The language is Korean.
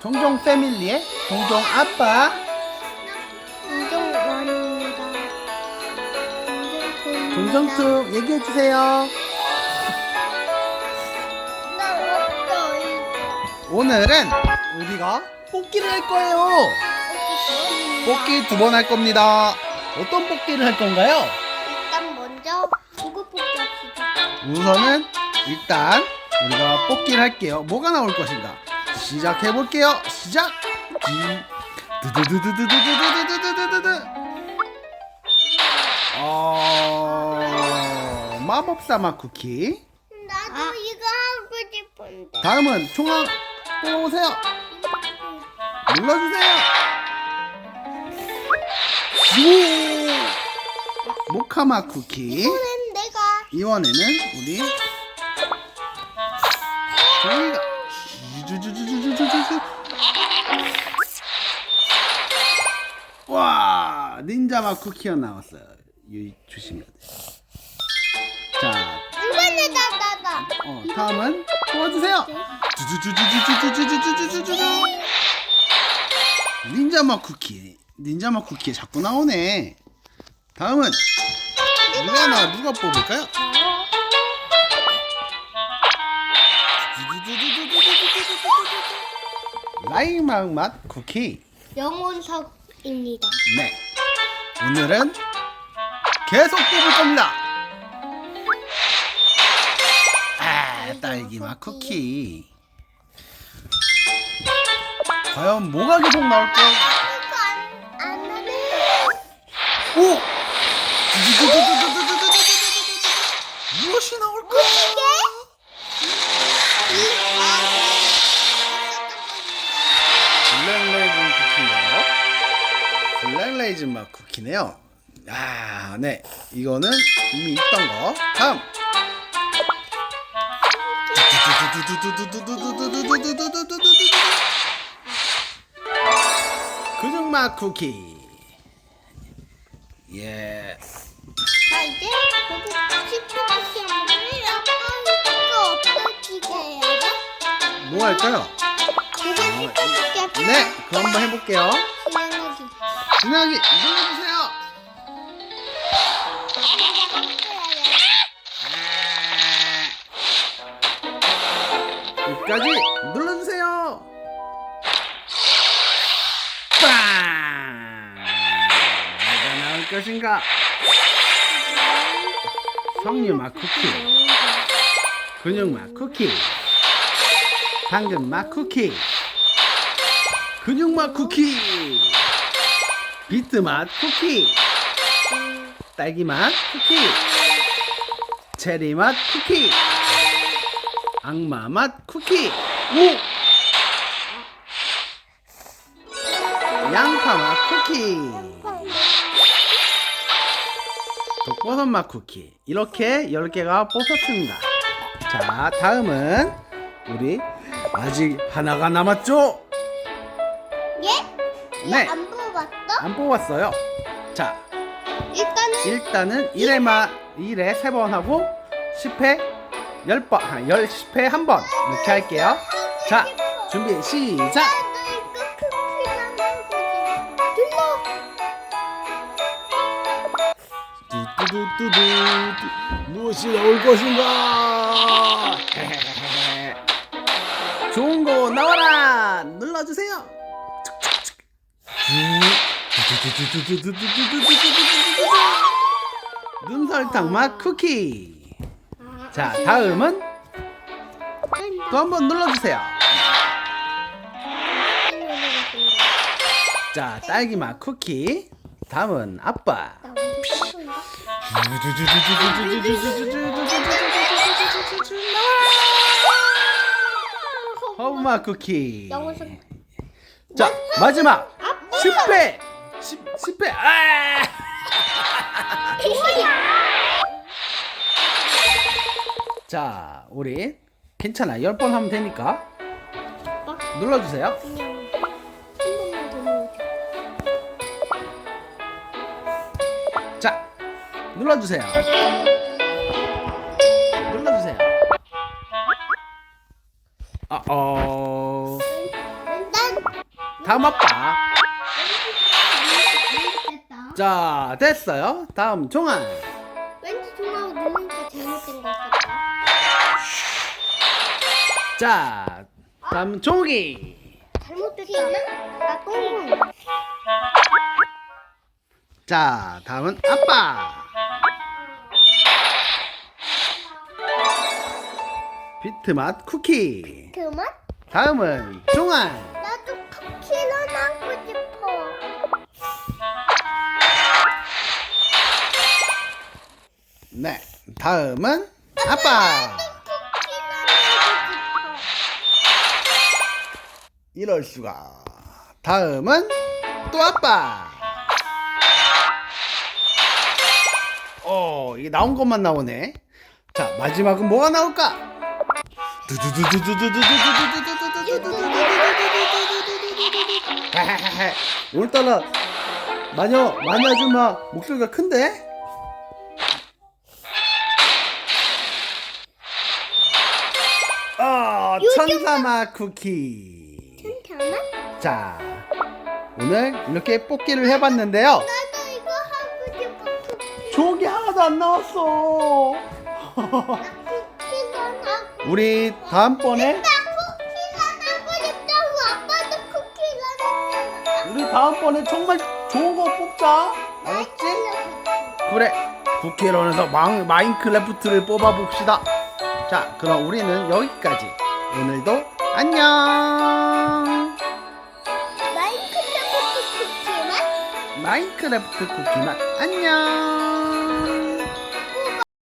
종종 패밀리의 종종 아빠 인정 원입니다. 종종특 얘기해 주세요. 나 없어. 오늘은 우리가 뽑기를 할 거예요. 뽑기 두 번 할 겁니다. 어떤 뽑기를 할 건가요? 일단 먼저 누구 뽑기 합시다. 우선은 일단 우리가 뽑기를 할게요. 뭐가 나올 것인가? 시작해 볼게요. 시작. 두두두두두두두두두두두두. 어 마법사 맛 쿠키. 나도 이거 하고 싶은데. 다음은 총알 뽑아보세요. 눌러주세요. 오! 모카마 쿠키. 이번엔 내가 이번에는 우리 저희가 주주주주주주주주 와 닌자마 쿠키가 나왔어요. 유 조심해야 돼. 자, 이번에 나나나. 어 다음은 뽑아주세요. 주주주주주주주주주주주주 닌자마 쿠키 닌자마 쿠키 자꾸 나오네. 다음은 누가 나 누가 뽑을까요? 라이망 맛 쿠키. 영혼석입니다. 네. 오늘은 계속 뽑을 겁니다. 아, 딸기 맛 쿠키. 과연 뭐가 계속 나올까? 오! 무엇이 나올까? 블랙레이즌 맛 쿠키네요. 아, 네. 이거는 이미 있던 거. 다음. 맛 쿠키. 예. 자 이제 거기 시프트키 한번 아빠 이거 어떻게 해야 돼? 뭐 할까요? 네, 그거 한번 해볼게요. 진행하기. 진하게 눌러주세요. 끝까지 눌러주세요. 빵! 뭐가 나올 것인가? 석류 맛 쿠키, 근육 맛 쿠키, 당근 맛 쿠키, 근육 맛 쿠키, 비트 맛 쿠키, 딸기 맛 쿠키, 체리 맛 쿠키, 악마 맛 쿠키, 오! 양파 맛 쿠키, 독버섯 맛 쿠키. 이렇게 10개가 뽑혔습니다. 자, 다음은 우리 아직 하나가 남았죠? 예? 네. 안 뽑았어? 안 뽑았어요. 자, 일단은 일단은 1회만 1회 3번 하고 10회 10번, 아, 10회 1번 이렇게 할게요. 자, 준비 시작. 뚜두두두두 무엇이 나올 것인가? 좋은 거 나와라. 눌러주세요. 눈설탕 맛 쿠키. 자, 다음은 또 한 번 눌러주세요. 자, 딸기 맛 쿠키. 다음은 아빠. 허브 맛 쿠키. 자, 마지막 10회. 10, 10회. 아! 자, 우리 괜찮아. 10번 하면 되니까 눌러주세요. 그냥 한 번만 더 넣어줘. 자, 눌러주세요. 눌러주세요. 아, 어, 난 다음 아빠. 자, 됐어요. 다음 종아. 왠지 종하고 누르니까 잘못된 것 같다. 자, 다음 종이. 잘못됐다. 나 똥. 자, 다음은 아빠. 비트맛 쿠키. 그만? 다음은 종아. 나도 쿠키를 먹고 싶어. 네, 다음은 아빠. 이럴 수가. 다음은 또 아빠. 어, 이게 나온 것만 나오네. 자, 마지막은 뭐가 나올까? 오늘따라 마녀 마녀 아줌마 목소리가 큰데? 천사마 쿠키. 괜찮아? 자, 오늘 이렇게 뽑기를 해봤는데요. 나도 이거 하고 싶어. 게 하나도 안 나왔어. 우리 다음번에 나 싶다고 아빠도. 우리 다음번에 정말 좋은 거 뽑자. 알았지? 그래. 쿠키런에서 마, 마인크래프트를 뽑아봅시다. 자, 그럼 우리는 여기까지. 오늘도 안녕. 마이크래프트 쿠키만 마인크래프트 쿠키만 안녕.